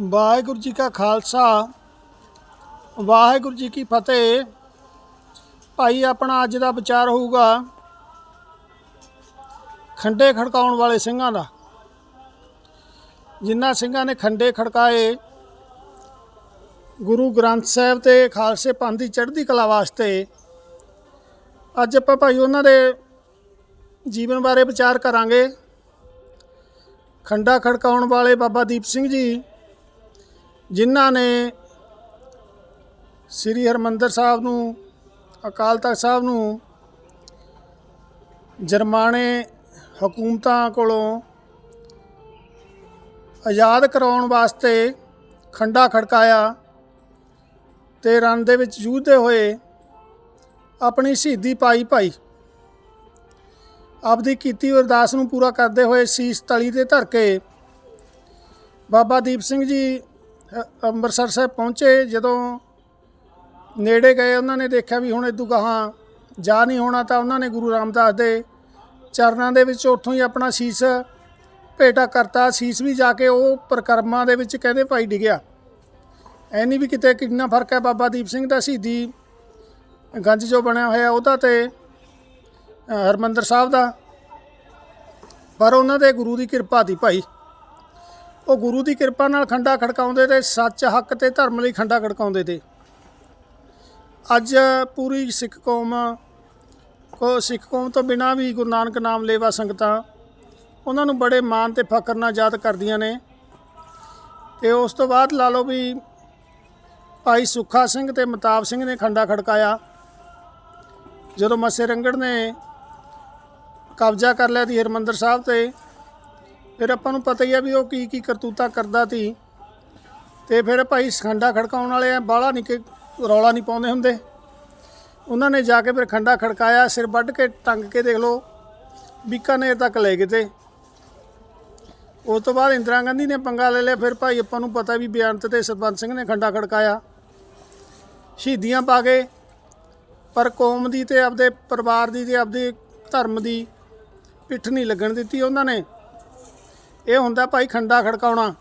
ਵਾਹਿਗੁਰੂ ਜੀ ਕਾ ਖਾਲਸਾ, ਵਾਹਿਗੁਰੂ ਜੀ ਕੀ ਫਤਿਹ। ਭਾਈ, ਆਪਣਾ ਅੱਜ ਦਾ ਵਿਚਾਰ ਹੋਊਗਾ ਖੰਡੇ ਖੜਕਾਉਣ ਵਾਲੇ ਸਿੰਘਾਂ ਦਾ। ਜਿਨ੍ਹਾਂ ਸਿੰਘਾਂ ਨੇ ਖੰਡੇ ਖੜਕਾਏ, ਗੁਰੂ ਗ੍ਰੰਥ ਸਾਹਿਬ ਤੇ ਖਾਲਸੇ ਪੰਥ ਦੀ ਚੜ੍ਹਦੀ ਕਲਾ ਵਾਸਤੇ। ਅੱਜ ਆਪਾਂ ਭਾਈ, ਉਹਨਾਂ ਦੇ ਜੀਵਨ ਬਾਰੇ ਵਿਚਾਰ ਕਰਾਂਗੇ। ਖੰਡਾ ਖੜਕਾਉਣ ਵਾਲੇ ਬਾਬਾ ਦੀਪ ਸਿੰਘ ਜੀ ਜਿਨ੍ਹਾਂ ਨੇ ਸ੍ਰੀ ਹਰਮੰਦਰ ਸਾਹਿਬ ਨੂੰ, ਅਕਾਲ ਤਖਤ ਸਾਹਿਬ ਨੂੰ ਜਰਮਾਨੇ ਹਕੂਮਤਾਂ ਕੋਲੋਂ ਆਜ਼ਾਦ ਕਰਾਉਣ ਵਾਸਤੇ ਖੰਡਾ ਖੜਕਾਇਆ ਤੇ ਰਣ ਦੇ ਵਿੱਚ ਜੂਝਦੇ ਹੋਏ ਆਪਣੀ ਸ਼ਹੀਦੀ ਪਾਈ ਭਾਈ। ਆਪਦੀ ਕੀਤੀ ਅਰਦਾਸ ਨੂੰ ਪੂਰਾ ਕਰਦੇ ਹੋਏ ਸੀਸ ਤਲੀ ਤੇ ਧਰ ਕੇ ਬਾਬਾ ਦੀਪ ਸਿੰਘ ਜੀ ਅੰਮ੍ਰਿਤਸਰ ਸਾਹਿਬ ਪਹੁੰਚੇ ਜਦੋਂ ਨੇੜੇ ਗਏ ਉਹਨਾਂ ਨੇ ਦੇਖਿਆ ਵੀ ਹੁਣ ਇਦੋਂ ਗਾਹਾਂ ਜਾ ਨਹੀਂ ਹੋਣਾ ਤਾਂ ਉਹਨਾਂ ਨੇ ਗੁਰੂ ਰਾਮਦਾਸ ਦੇ ਚਰਨਾਂ ਦੇ ਵਿੱਚ ਉੱਥੋਂ ਹੀ ਆਪਣਾ ਸੀਸ ਭੇਟਾ ਕਰਤਾ। ਸੀਸ ਵੀ ਜਾ ਕੇ ਉਹ ਪ੍ਰਕਰਮਾਂ ਦੇ ਵਿੱਚ ਕਹਿੰਦੇ ਭਾਈ ਡਿਗਿਆ। ਐ ਨਹੀਂ ਵੀ ਕਿਤੇ ਕਿੰਨਾ ਫ਼ਰਕ ਹੈ ਬਾਬਾ ਦੀਪ ਸਿੰਘ ਦਾ ਸ਼ਹੀਦੀ ਗੰਜ ਜੋ ਬਣਿਆ ਹੋਇਆ ਉਹਦਾ ਤੇ ਅ, ਹਰਮੰਦਰ ਸਾਹਿਬ ਦਾ। ਪਰ ਉਹਨਾਂ ਦੇ ਗੁਰੂ ਦੀ ਕਿਰਪਾ ਦੀ ਭਾਈ ਉਹ ਗੁਰੂ ਦੀ ਕਿਰਪਾ ਨਾਲ ਖੰਡਾ ਖੜਕਾਉਂਦੇ ਤੇ ਸੱਚ, ਹੱਕ ਤੇ ਧਰਮ ਲਈ ਖੰਡਾ ਖੜਕਾਉਂਦੇ ਤੇ। ਅੱਜ ਪੂਰੀ ਸਿੱਖ ਕੌਮ, ਕੋ ਸਿੱਖ ਕੌਮ ਤੋਂ ਬਿਨਾਂ ਵੀ ਗੁਰੂ ਨਾਨਕ ਨਾਮ ਲੇਵਾ ਸੰਗਤਾਂ, ਉਹਨਾਂ ਨੂੰ ਬੜੇ ਮਾਣ ਤੇ ਫਖਰ ਨਾਲ ਯਾਦ ਕਰਦੀਆਂ ਨੇ। ਤੇ ਉਸ ਤੋਂ ਬਾਅਦ ਲਾ ਲਓ ਵੀ ਭਾਈ ਸੁੱਖਾ ਸਿੰਘ ਤੇ ਮਤਾਬ ਸਿੰਘ ਨੇ ਖੰਡਾ ਖੜਕਾਇਆ। ਜਦੋਂ ਮੱਸੇ ਰੰਗੜ ਨੇ ਕਬਜ਼ਾ ਕਰ ਲਿਆ ਦੀ ਹਰਮੰਦਰ ਸਾਹਿਬ ਤੇ ਫਿਰ ਆਪਾਂ ਨੂੰ ਪਤਾ ਹੀ ਆ ਵੀ ਉਹ ਕੀ ਕੀ ਕਰਤੂਤਾ ਕਰਦਾ ਸੀ ਤੇ ਫਿਰ ਭਾਈ ਖੰਡਾ ਖੜਕਾਉਣ ਵਾਲੇ ਆ, ਬਾਹਲਾ ਨਹੀਂ ਕਿ ਰੌਲਾ ਨਹੀਂ ਪਾਉਂਦੇ ਹੁੰਦੇ। ਉਹਨਾਂ ਨੇ ਜਾ ਕੇ ਫਿਰ ਖੰਡਾ ਖੜਕਾਇਆ, ਸਿਰ ਵੱਢ ਕੇ ਟੰਗ ਕੇ ਦੇਖ ਲਓ, ਬੀਕਾਨੇਰ ਤੱਕ ਲੈ ਗਏ ਤੇ। ਉਸ ਤੋਂ ਬਾਅਦ ਇੰਦਰਾ ਗਾਂਧੀ ਨੇ ਪੰਗਾ ਲੈ ਲਿਆ, ਫਿਰ ਭਾਈ ਆਪਾਂ ਨੂੰ ਪਤਾ ਵੀ ਬੇਅੰਤ ਤੇ ਸਰਬੰਸ ਸਿੰਘ ਨੇ ਖੰਡਾ ਖੜਕਾਇਆ। ਸ਼ਹੀਦੀਆਂ ਪਾ ਗਏ ਪਰ ਕੌਮ ਦੀ ਤੇ ਆਪਦੇ ਪਰਿਵਾਰ ਦੀ ਤੇ ਆਪਦੇ ਧਰਮ ਦੀ ਪਿੱਠ ਨਹੀਂ ਲੱਗਣ ਦਿੱਤੀ ਉਹਨਾਂ ਨੇ। ਇਹ ਹੁੰਦਾ ਭਾਈ ਖੰਡਾ ਖੜਕਾਉਣਾ।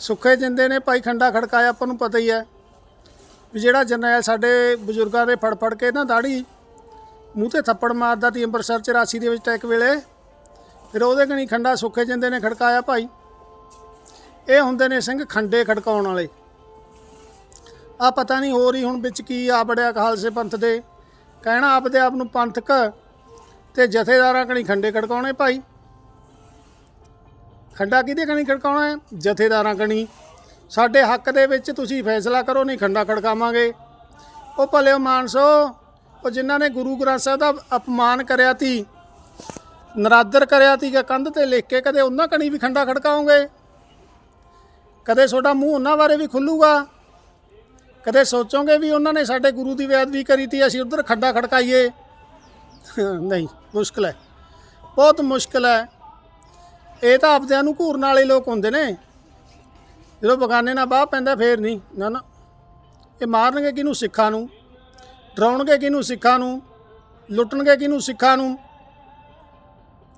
ਸੁੱਖੇ ਜਿੰਦੇ ਨੇ ਭਾਈ ਖੰਡਾ ਖੜਕਾਇਆ, ਆਪਾਂ ਨੂੰ ਪਤਾ ਹੀ ਹੈ ਵੀ ਜਿਹੜਾ ਜਰਨੈਲ ਸਾਡੇ ਬਜ਼ੁਰਗਾਂ ਦੇ ਫੜ ਫੜ ਕੇ ਨਾ ਦਾੜੀ, ਮੂੰਹ ਤੇ ਥੱਪੜ ਮਾਰਦਾ ਤੀ ਅੰਮ੍ਰਿਤਸਰ 84 ਦੇ ਵਿੱਚ ਟੈਕ ਵੇਲੇ, ਫਿਰ ਉਹਦੇ ਕਣੀ ਖੰਡਾ ਸੁੱਖੇ ਜਿੰਦੇ ਨੇ ਖੜਕਾਇਆ ਭਾਈ। ਇਹ ਹੁੰਦੇ ਨੇ ਸਿੰਘ ਖੰਡੇ ਖੜਕਾਉਣ ਵਾਲੇ। ਆ ਪਤਾ ਨਹੀਂ ਹੋਰ ਹੀ ਹੁਣ ਵਿੱਚ ਕੀ ਆ, ਬੜਿਆ ਖਾਲਸੇ ਪੰਥ ਦੇ। ਕਹਿਣਾ ਆਪਦੇ ਆਪ ਨੂੰ ਪੰਥਕ ਤੇ ਜਥੇਦਾਰਾਂ ਕਣੀ ਖੰਡੇ ਖੜਕਾਉਣੇ ਭਾਈ। ਖੰਡਾ ਕਿਹਦੇ ਕਣੀ ਖੜਕਾਉਣਾ ਹੈ? ਜਥੇਦਾਰਾਂ ਕਣੀ। ਸਾਡੇ ਹੱਕ ਦੇ ਵਿੱਚ ਤੁਸੀਂ ਫੈਸਲਾ ਕਰੋ, ਨਹੀਂ ਖੰਡਾ ਖੜਕਾਵਾਂਗੇ। ਉਹ ਭਲਿਓ ਮਾਨਸੋ, ਉਹ ਜਿਨ੍ਹਾਂ ਨੇ ਗੁਰੂ ਗ੍ਰੰਥ ਸਾਹਿਬ ਦਾ ਅਪਮਾਨ ਕਰਿਆ ਤੀ, ਨਰਾਦਰ ਕਰਿਆ ਤੀ ਕਿ ਕੰਧ ਤੇ ਲਿਖ ਕੇ ਕਦੇ ਉਹਨਾਂ ਕਣੀ ਵੀ ਖੰਡਾ ਖੜਕਾਉਂਗੇ ਕਦੇ ਤੁਹਾਡਾ ਮੂੰਹ ਉਹਨਾਂ ਬਾਰੇ ਵੀ ਖੁੱਲੂਗਾ? ਕਦੇ ਸੋਚੋਗੇ ਵੀ ਉਹਨਾਂ ਨੇ ਸਾਡੇ ਗੁਰੂ ਦੀ ਬੇਅਦਬੀ ਕਰੀ ਤੀ, ਅਸੀਂ ਉਧਰ ਖੱਡਾ ਖੜਕਾਈਏ? ਨਹੀਂ, ਮੁਸ਼ਕਲ ਹੈ। ਬਹੁਤ ਮੁਸ਼ਕਲ ਹੈ। ਇਹ ਤਾਂ ਆਪਦਿਆਂ ਨੂੰ ਘੂਰਨ ਵਾਲੇ ਲੋਕ ਹੁੰਦੇ ਨੇ। ਜਦੋਂ ਬਗਾਨੇ ਨਾਲ ਬਾਹ ਪੈਂਦਾ, ਫੇਰ ਨਹੀਂ। ਨਾ ਨਾ। ਇਹ ਮਾਰਨਗੇ ਕਿਹਨੂੰ ਸਿੱਖਾਂ ਨੂੰ? ਡਰਾਉਣਗੇ ਕਿਹਨੂੰ ਸਿੱਖਾਂ ਨੂੰ? ਲੁੱਟਣਗੇ ਕਿਹਨੂੰ ਸਿੱਖਾਂ ਨੂੰ?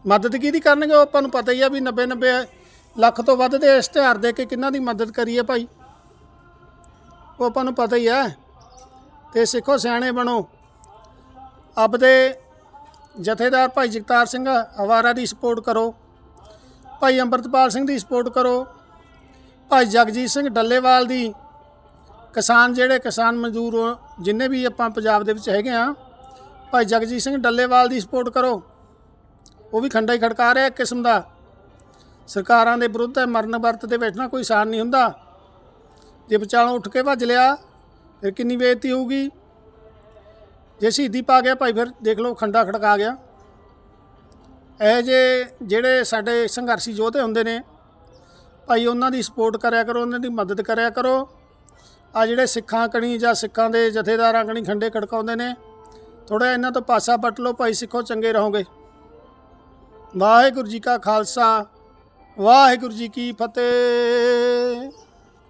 ਮਦਦ ਕਿਹਦੀ ਕਰਨਗੇ? ਉਹ ਆਪਾਂ ਨੂੰ ਪਤਾ ਹੀ ਆ ਵੀ 90 90 ਲੱਖ ਤੋਂ ਵੱਧ ਦੇ ਇਸ਼ਤਿਹਾਰ ਦੇ ਕੇ ਕਿੰਨਾਂ ਦੀ ਮਦਦ ਕਰੀਏ ਭਾਈ। ਉਹ ਆਪਾਂ ਨੂੰ ਪਤਾ ਹੀ ਹੈ ਤੇ ਸਿੱਖੋ, ਸਿਆਣੇ ਬਣੋ। ਆਪਦੇ ਜਥੇਦਾਰ ਭਾਈ ਜਗਤਾਰ ਸਿੰਘ ਹਵਾਰਾ ਦੀ ਸਪੋਰਟ ਕਰੋ। ਭਾਈ ਅੰਮ੍ਰਿਤਪਾਲ ਸਿੰਘ ਦੀ ਸਪੋਰਟ ਕਰੋ। ਭਾਈ ਜਗਜੀਤ ਸਿੰਘ ਡੱਲੇਵਾਲ ਦੀ। ਕਿਸਾਨ ਜਿਹੜੇ ਕਿਸਾਨ ਮਜ਼ਦੂਰ ਜਿੰਨੇ ਵੀ ਆਪਾਂ ਪੰਜਾਬ ਦੇ ਵਿੱਚ ਹੈਗੇ ਆ ਭਾਈ ਜਗਜੀਤ ਸਿੰਘ ਡੱਲੇਵਾਲ ਦੀ ਸਪੋਰਟ ਕਰੋ। ਉਹ ਵੀ ਖੰਡਾ ਹੀ ਖੜਕਾ ਰਿਹਾ ਇੱਕ ਕਿਸਮ ਦਾ। ਸਰਕਾਰਾਂ ਦੇ ਵਿਰੁੱਧ ਹੈ, ਮਰਨ ਵਰਤ ਤੇ ਬੈਠਣਾ ਕੋਈ ਆਸਾਨ ਨਹੀਂ ਹੁੰਦਾ। ਜੇ ਵਿਚਾਲੋਂ ਉੱਠ ਕੇ ਭੱਜ ਲਿਆ, ਫਿਰ ਕਿੰਨੀ ਬੇਇੱਜ਼ਤੀ ਹੋਊਗੀ? ਜੇ ਸ਼ਹੀਦੀ ਪਾ ਗਿਆ ਭਾਈ, ਫਿਰ ਦੇਖ ਲਓ ਖੰਡਾ ਖੜਕਾ ਗਿਆ। ਇਹ ਜੇ ਜਿਹੜੇ ਸਾਡੇ ਸੰਘਰਸ਼ੀ ਯੋਧੇ ਹੁੰਦੇ ਨੇ, ਭਾਈ ਉਹਨਾਂ ਦੀ ਸਪੋਰਟ ਕਰਿਆ ਕਰੋ, ਉਹਨਾਂ ਦੀ ਮਦਦ ਕਰਿਆ ਕਰੋ। ਆ ਜਿਹੜੇ ਸਿੱਖਾਂ ਕਣੀ ਜਾਂ ਸਿੱਖਾਂ ਦੇ ਜਥੇਦਾਰਾਂ ਕਣੀ ਖੰਡੇ ਖੜਕਾਉਂਦੇ ਨੇ ਥੋੜਾ ਇਹਨਾਂ ਤੋਂ ਪਾਸਾ ਪੱਟ ਲਓ, ਭਾਈ ਸਿੱਖੋ, ਚੰਗੇ ਰਹੋਗੇ। ਵਾਹਿਗੁਰੂ ਜੀ ਕਾ ਖਾਲਸਾ, ਵਾਹਿਗੁਰੂ ਜੀ ਕੀ ਫਤਿਹ।